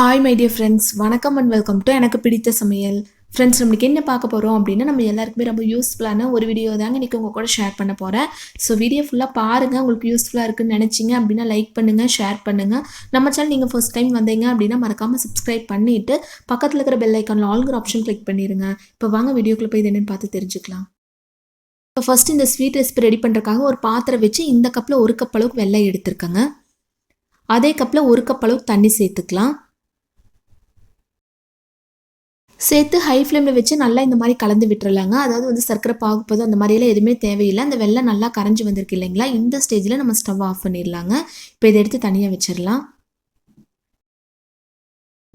Hi my dear friends வணக்கம் and welcome to எனக்கு பிடித்த சமையல். ஃப்ரெண்ட்ஸ் நம்மளுக்கு என்ன பார்க்க போகிறோம் அப்படின்னா நம்ம எல்லாருக்குமே ரொம்ப யூஸ்ஃபுல்லான ஒரு வீடியோ தாங்க இன்றைக்கி உங்கள் கூட ஷேர் பண்ண போகிறேன் ஸோ வீடியோ ஃபுல்லாக பாருங்கள் உங்களுக்கு யூஸ்ஃபுல்லாக இருக்குன்னு நினச்சிங்க அப்படின்னா லைக் பண்ணுங்கள் ஷேர் பண்ணுங்கள் நம்ம சேனல் நீங்கள் ஃபர்ஸ்ட் டைம் வந்தீங்க அப்படின்னா மறக்காமல் சப்ஸ்கிரைப் பண்ணிவிட்டு பக்கத்தில் இருக்கிற பெல் ஐக்கானில் ஆல்கிற ஆப்ஷன் கிளிக் பண்ணிடுங்க இப்போ வாங்க வீடியோக்குள்ளே போய் இது என்னென்னு பார்த்து தெரிஞ்சுக்கலாம். இப்போ ஃபஸ்ட்டு இந்த ஸ்வீட் ரெசிபி ரெடி பண்ணுறக்காக ஒரு பாத்திரம் வச்சு இந்த கப்பில் ஒரு கப் அளவுக்கு வெள்ளை எடுத்துருக்கேங்க. அதே கப்பில் ஒரு கப் அளவுக்கு தண்ணி சேர்த்துக்கலாம். சேர்த்து ஹை ஃப்ளேமில் வச்சு நல்லா இந்த மாதிரி கலந்து விட்டுறலாங்க. அதாவது வந்து சர்க்கரை பாகுப்பதும் அந்த மாதிரியெல்லாம் எதுவுமே தேவையில்லை. அந்த வெள்ளம் நல்லா கரைஞ்சி வந்திருக்கு இல்லைங்களா? இந்த ஸ்டேஜில் நம்ம ஸ்டவ் ஆஃப் பண்ணிடலாங்க. இப்போ இதை எடுத்து தனியாக வச்சிடலாம்.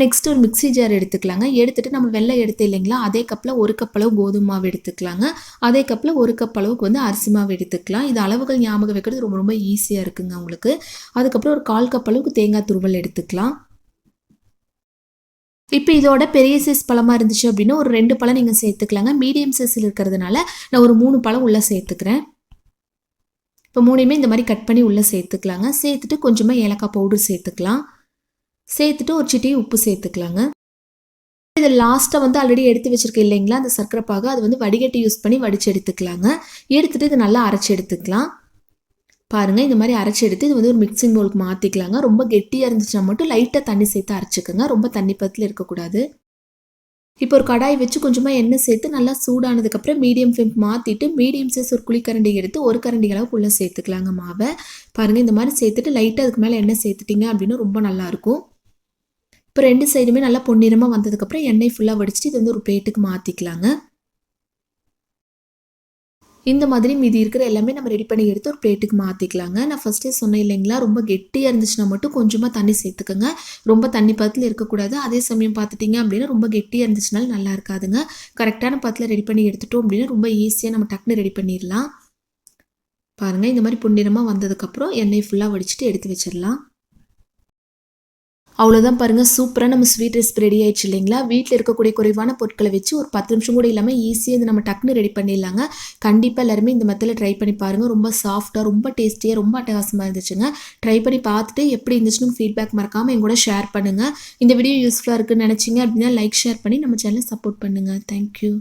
நெக்ஸ்ட் ஒரு மிக்சி ஜார் எடுத்துக்கலாங்க. எடுத்துட்டு நம்ம வெள்ளை எடுத்து இல்லைங்களா? அதே கப்பில் ஒரு கப் அளவு கோதுமை மாவு எடுத்துக்கலாங்க. அதே கப்பில் ஒரு கப் அளவுக்கு வந்து அரிசி மாவு எடுத்துக்கலாம். இது அளவுகள் ஞாபகம் வைக்கிறது ரொம்ப ரொம்ப ஈஸியாக இருக்குங்க உங்களுக்கு. அதுக்கப்புறம் ஒரு கால் கப் அளவுக்கு தேங்காய் துருவல் எடுத்துக்கலாம். இப்போ இதோட பெரிய சைஸ் பழமாக இருந்துச்சு அப்படின்னா ஒரு ரெண்டு பழம் நீங்கள் சேர்த்துக்கலாங்க. மீடியம் சைஸில் இருக்கிறதுனால நான் ஒரு மூணு பழம் உள்ளே சேர்த்துக்கிறேன். இப்போ மூணையுமே இந்த மாதிரி கட் பண்ணி உள்ளே சேர்த்துக்கலாங்க. சேர்த்துட்டு கொஞ்சமாக ஏலக்காய் பவுடர் சேர்த்துக்கலாம். சேர்த்துட்டு ஒரு சிட்டி உப்பு சேர்த்துக்கலாங்க. இது லாஸ்ட்டாக வந்து ஆல்ரெடி எடுத்து வச்சுருக்கேன் இல்லைங்களா? அந்த சர்க்கரை பாகு அது வந்து வடிகட்டி யூஸ் பண்ணி வடித்து எடுத்துக்கலாங்க. எடுத்துகிட்டு இது நல்லா அரைச்சி எடுத்துக்கலாம். பாருங்கள் இந்த மாதிரி அரைச்சி எடுத்து இது வந்து ஒரு மிக்சிங் பவுலுக்கு மாற்றிக்கலாங்க ரொம்ப கெட்டியாக இருந்துச்சுன்னா மட்டும் லைட்டாக தண்ணி சேர்த்து அரைச்சிக்கோங்க. ரொம்ப தண்ணி பத்தில் இருக்கக்கூடாது. இப்போ ஒரு கடாய் வச்சு கொஞ்சமாக எண்ணெய் சேர்த்து நல்லா சூடானதுக்கப்புறம் மீடியம் ஃப்ளேம் மாற்றிட்டு மீடியம் சைஸ் ஒரு குழிக்கரண்டி எடுத்து ஒரு கரண்டி அளவுக்குள்ளே சேர்த்துக்கலாங்க மாவை. பாருங்கள் இந்த மாதிரி சேர்த்துட்டு லைட்டாக அதுக்கு மேலே எண்ணெய் சேர்த்துட்டிங்க அப்படின்னு ரொம்ப நல்லாயிருக்கும் இப்போ ரெண்டு சைடுமே நல்லா பொன்னிறமாக வந்ததுக்கப்புறம் எண்ணெய் ஃபுல்லாக வடிச்சிட்டு இது வந்து ஒரு பிளேட்டுக்கு மாற்றிக்கலாங்க இந்த மாதிரி மீதி இருக்கிற எல்லாமே நம்ம ரெடி பண்ணி எடுத்து ஒரு பிளேட்டுக்கு மாற்றிக்கலாங்க நான் ஃபஸ்ட்டே சொன்னேன் இல்லைங்களா? ரொம்ப கெட்டியாக இருந்துச்சுன்னா மட்டும் கொஞ்சமாக தண்ணி சேர்த்துக்கோங்க. ரொம்ப தண்ணி பத்தில் இருக்கக்கூடாது. அதே சமயம் பார்த்துட்டிங்க அப்படின்னா ரொம்ப கெட்டியாக இருந்துச்சுனாலும் நல்லா இருக்காதுங்க. கரெக்டான பத்தில் ரெடி பண்ணி எடுத்துட்டோம் அப்படின்னா ரொம்ப ஈஸியாக நம்ம டக்குன்னு ரெடி பண்ணிடலாம். பாருங்கள் இந்த மாதிரி பொன்னிறமாக வந்ததுக்கப்புறம் எண்ணெய் ஃபுல்லாக வடிச்சிட்டு எடுத்து வச்சிடலாம். அவ்வளோதான் பாருங்கள் சூப்பராக நம்ம ஸ்வீட் ரெசிபி ரெடி ஆயிடுச்சு இல்லைங்களா? வீட்டில் இருக்கக்கூடிய குறைவான பொருட்களை வச்சு ஒரு பத்து நிமிஷம் கூட இல்லாமல் ஈஸியாக இது நம்ம டக்குன்னு ரெடி பண்ணிடலாங்க. கண்டிப்பாக எல்லாருமே இந்த மெத்தில் ட்ரை பண்ணி பாருங்கள் ரொம்ப சாஃப்டாக ரொம்ப டேஸ்டியாக ரொம்ப அட்டகாசமாக இருந்துச்சுங்க. ட்ரை பண்ணி பார்த்துட்டு எப்படி இருந்துச்சுன்னு ஃபீட்பேக் மறக்காமல் என் கூட ஷேர் பண்ணுங்கள் இந்த வீடியோ யூஸ்ஃபுல்லாக இருக்குன்னு நினச்சிங்க அப்படின்னா லைக் ஷேர் பண்ணி நம்ம சேனலை சப்போர்ட் பண்ணுங்கள் தேங்க்யூ